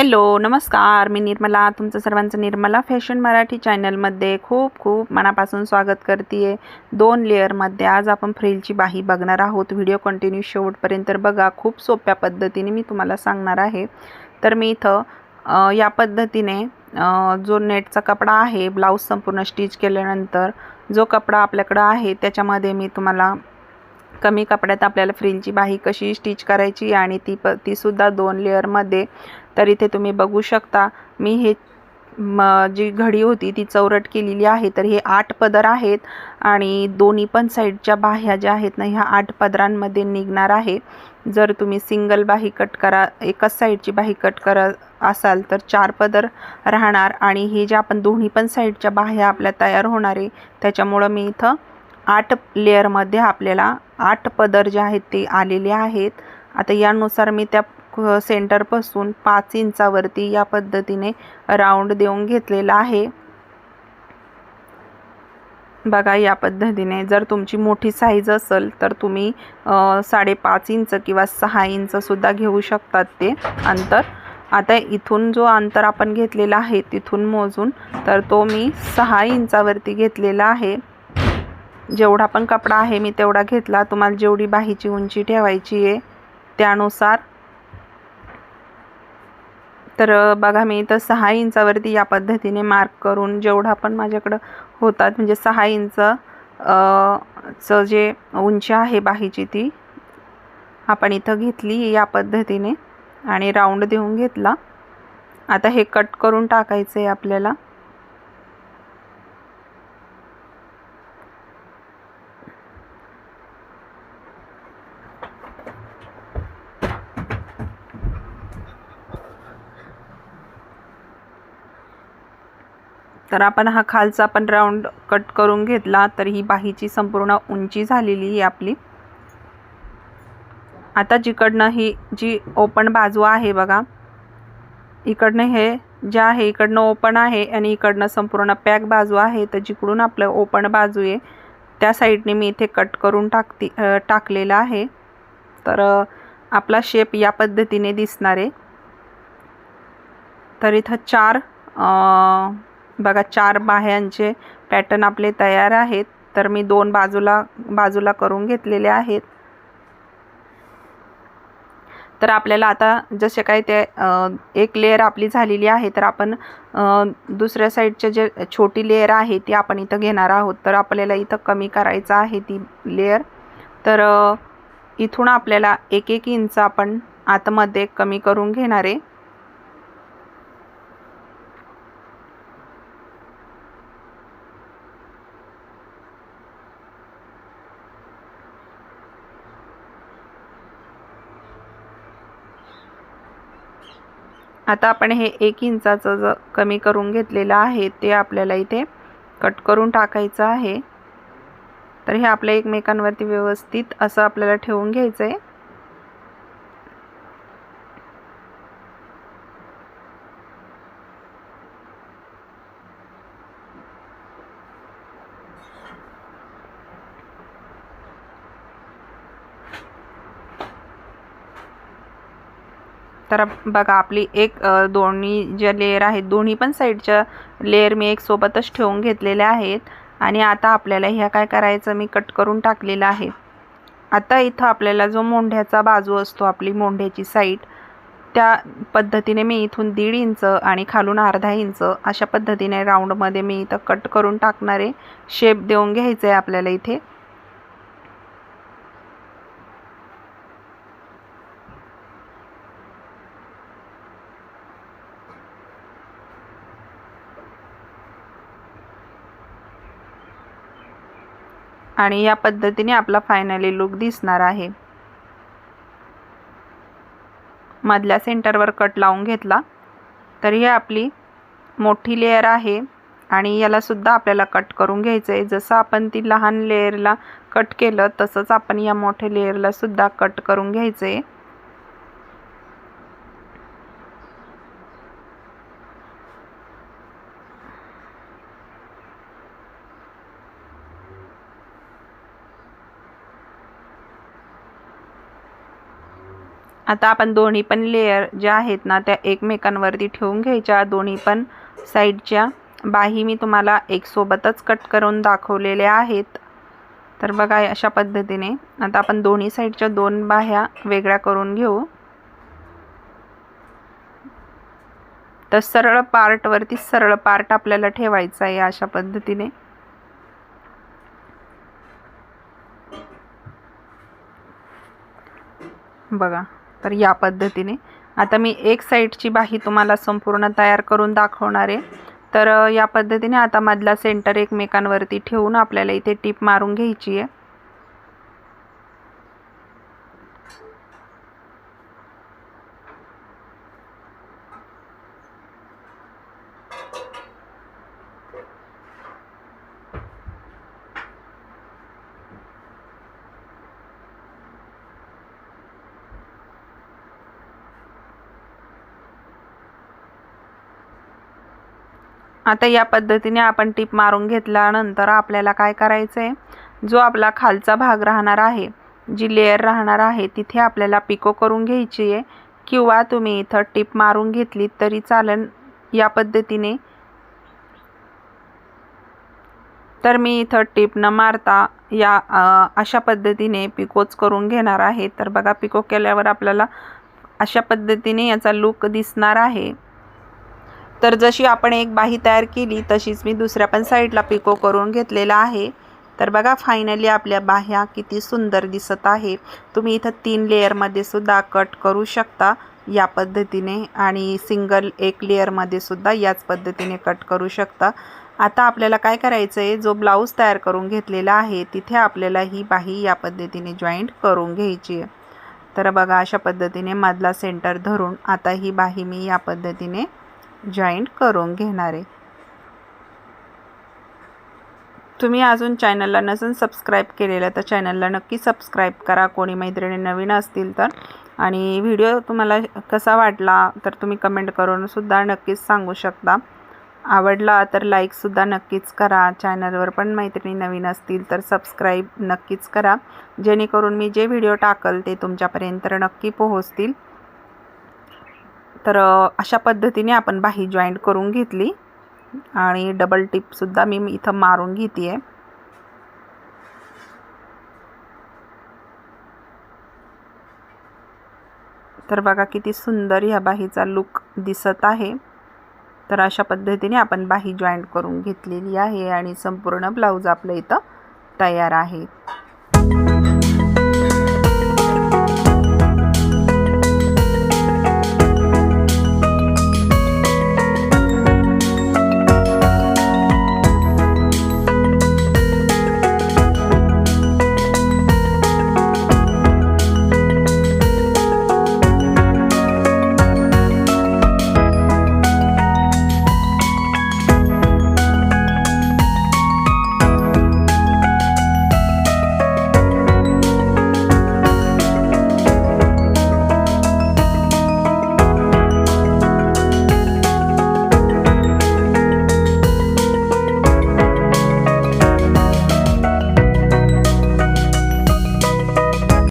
Hello नमस्कार. मी निर्मला तुमचं सर्वांचं निर्मला फॅशन मराठी चॅनलमध्ये खूप खूप मनापासून स्वागत करते आहे दोन लेअरमध्ये आज आपण फ्रिलची बाही बघणार आहोत. व्हिडिओ कंटिन्यू शेवटपर्यंत तर बघा. खूप सोप्या पद्धतीने मी तुम्हाला सांगणार आहे. तर मी इथं या पद्धतीने जो नेटचा कपडा आहे ब्लाऊज संपूर्ण स्टिच केल्यानंतर जो कपडा आपल्याकडं आहे त्याच्यामध्ये मी तुम्हाला कमी कपड्यात आपल्याला फ्रिलची बाही कशी स्टिच करायची आणि ती प तीसुद्धा दोन लेअरमध्ये तर इथे तुम्ही बघू शकता मी हे म जी घडी होती ती चौरट केलेली आहे. तर हे आठ पदर आहेत आणि दोन्ही पण साईडच्या बाह्या ज्या आहेत ना ह्या आठ पदरांमध्ये निघणार आहे. जर तुम्ही सिंगल बाही कट करा एकाच साईडची बाही कट करा असाल तर चार पदर राहणार. आणि हे जे आपण दोन्ही पण साईडच्या बाह्या आपल्या तयार होणार आहे त्याच्यामुळं मी इथं आठ लेअरमध्ये आपल्याला आठ पदर जे आहेत ते आलेले आहेत. आता यानुसार मी त्या सेंटरपासून पाच इंचावरती या पद्धतीने राऊंड देऊन घेतलेला आहे. बघा या पद्धतीने जर तुमची मोठी साईज असेल तर तुम्ही साडेपाच इंच किंवा सहा इंचसुद्धा घेऊ शकतात ते अंतर. आता इथून जो अंतर आपण घेतलेला आहे तिथून मोजून तर तो मी सहा इंचावरती घेतलेला आहे. जेवढा पण कपडा आहे मी तेवढा घेतला. तुम्हाला जेवढी बाहीची उंची ठेवायची आहे त्यानुसार. तर बघा मी इथं सहा इंचावरती या पद्धतीने मार्क करून जेवढा पण माझ्याकडं होतात म्हणजे सहा इंच चं जे उंची आहे बाहीची ती आपण इथं घेतली या पद्धतीने आणि राऊंड देऊन घेतला. आता हे कट करून टाकायचं आहे आपल्याला. तर आपण हा खालचा पण राऊंड कट करून घेतला तर ही बाहीची संपूर्ण उंची झालेली आहे आपली. आता जिकडनं ही जी ओपन बाजू आहे बघा इकडनं हे जे आहे इकडनं ओपन आहे आणि इकडनं संपूर्ण पॅक बाजू आहे तर जिकडून आपलं ओपन बाजू आहे त्या साईडने मी इथे कट करून टाकती टाकलेलं आहे. तर आपला शेप या पद्धतीने दिसणार आहे. तर इथं चार बघा चार बाह्यांचे पॅटर्न आपले तयार आहेत. तर मी दोन बाजूला बाजूला करून घेतलेले आहेत. तर आपल्याला आता जसे काय ते एक लेअर आपली झालेली आहे तर आपण दुसऱ्या साईडचे जे छोटी लेअर आहे ती आपण इथं घेणार आहोत. तर आपल्याला इथं कमी करायचं आहे ती लेअर तर इथून आपल्याला एक एक इंच आपण आतमध्ये कमी करून घेणार आहे. आता आपण हे एक इंचाचं ज कमी करून घेतलेलं आहे ते आपल्याला इथे कट करून टाकायचं आहे. तर हे आपल्या एकमेकांवरती व्यवस्थित असं आपल्याला ठेवून घ्यायचं आहे तर बघा आपली एक दोन्ही ज्या लेअर आहेत दोन्ही पण साईडच्या लेअर मी एक सोबतच ठेवून घेतलेल्या आहेत. आणि आता आपल्याला ह्या काय करायचं मी कट करून टाकलेलं आहे. आता इथं आपल्याला जो मोंढ्याचा बाजू असतो आपली मोंढ्याची साईड त्या पद्धतीने मी इथून दीड इंच आणि खालून अर्धा इंच अशा पद्धतीने राऊंडमध्ये मी इथं कट करून टाकणार आहे शेप देऊन घ्यायचं आहे आपल्याला इथे. आणि या पद्धतीने आपला फायनली लुक दिसणार आहे. मधल्या सेंटरवर कट लावून घेतला. तर ही आपली मोठी लेअर आहे आणि याला सुद्धा आपल्याला कट करून घ्यायचं आहे जसं आपण ती लहान लेअरला कट केलं तसंच आपण या मोठ्या लेअरलासुद्धा कट करून घ्यायचं आहे आता आपण दोन्ही पण लेयर ज्या आहेत ना त्या एकमेकांवरती ठेवून घ्यायच्या. दोन्ही पण साईडच्या बाही मी तुम्हाला एक सोबतच कट करून दाखवलेल्या आहेत. तर बघा अशा पद्धतीने आता आपण दोन्ही साईडच्या दोन बाह्या वेगळ्या करून घेऊ. तर सरळ पार्टवरती सरळ पार्ट आपल्याला ठेवायचा आहे अशा पद्धतीने. बघा. तर या पद्धतीने. आता मी एक साईडची बाही तुम्हाला संपूर्ण तयार करून दाखवणार आहे. तर या पद्धतीने आता मधला सेंटर एकमेकांवरती ठेवून आपल्याला इथे टीप मारून घ्यायची आहे. आता या पद्धतीने आपण टीप मारून घेतल्यानंतर आपल्याला काय करायचं आहे जो आपला खालचा भाग राहणार आहे जी लेअर राहणार आहे तिथे आपल्याला पिको करून घ्यायची आहे. किंवा तुम्ही इथं टीप मारून घेतली तरी चालेल या पद्धतीने. तर मी इथं टीप न मारता या अशा पद्धतीने पिकोच करून घेणार आहे. तर बघा पिको केल्यावर आपल्याला अशा पद्धतीने याचा लुक दिसणार आहे. तर जशी आपण एक बाही तयार केली तशीच मी दुसऱ्या पण साईडला पिको करून घेतलेला आहे. तर बघा फायनली आपल्या बाह्या किती सुंदर दिसत आहे. तुम्ही इथं तीन लेअरमध्ये सुद्धा कट करू शकता या पद्धतीने आणि सिंगल एक लेअरमध्ये सुद्धा याच पद्धतीने कट करू शकता. आता आपल्याला काय करायचं आहे जो ब्लाऊज तयार करून घेतलेला आहे तिथे आपल्याला ही बाही या पद्धतीने जॉईंट करून घ्यायची आहे. तर बघा अशा पद्धतीने मधला सेंटर धरून आता ही बाही मी या पद्धतीने जॉईंट करून घेणार आहे. तुम्ही अजून चॅनलला नसून सबस्क्राईब केलेलं तर चॅनलला नक्की सबस्क्राईब करा. कोणी मैत्रिणी नवीन असतील तर. आणि व्हिडिओ तुम्हाला कसा वाटला तर तुम्ही कमेंट करूनसुद्धा नक्कीच सांगू शकता. आवडला तर लाईकसुद्धा नक्कीच करा. चॅनलवर पण मैत्रिणी नवीन असतील तर सबस्क्राईब नक्कीच करा. जेणेकरून मी जे व्हिडिओ टाकल ते तुमच्यापर्यंत नक्की पोहोचतील. तर अशा पद्धतीने आपण बाही जॉईंट करून घेतली. आणि डबल टिपसुद्धा मी इथं मारून घेते आहे तर बघा किती सुंदर ह्या बाहीचा लुक दिसत आहे. तर अशा पद्धतीने आपण बाही जॉईंट करून घेतलेली आहे आणि संपूर्ण ब्लाऊज आपलं इथं तयार आहे.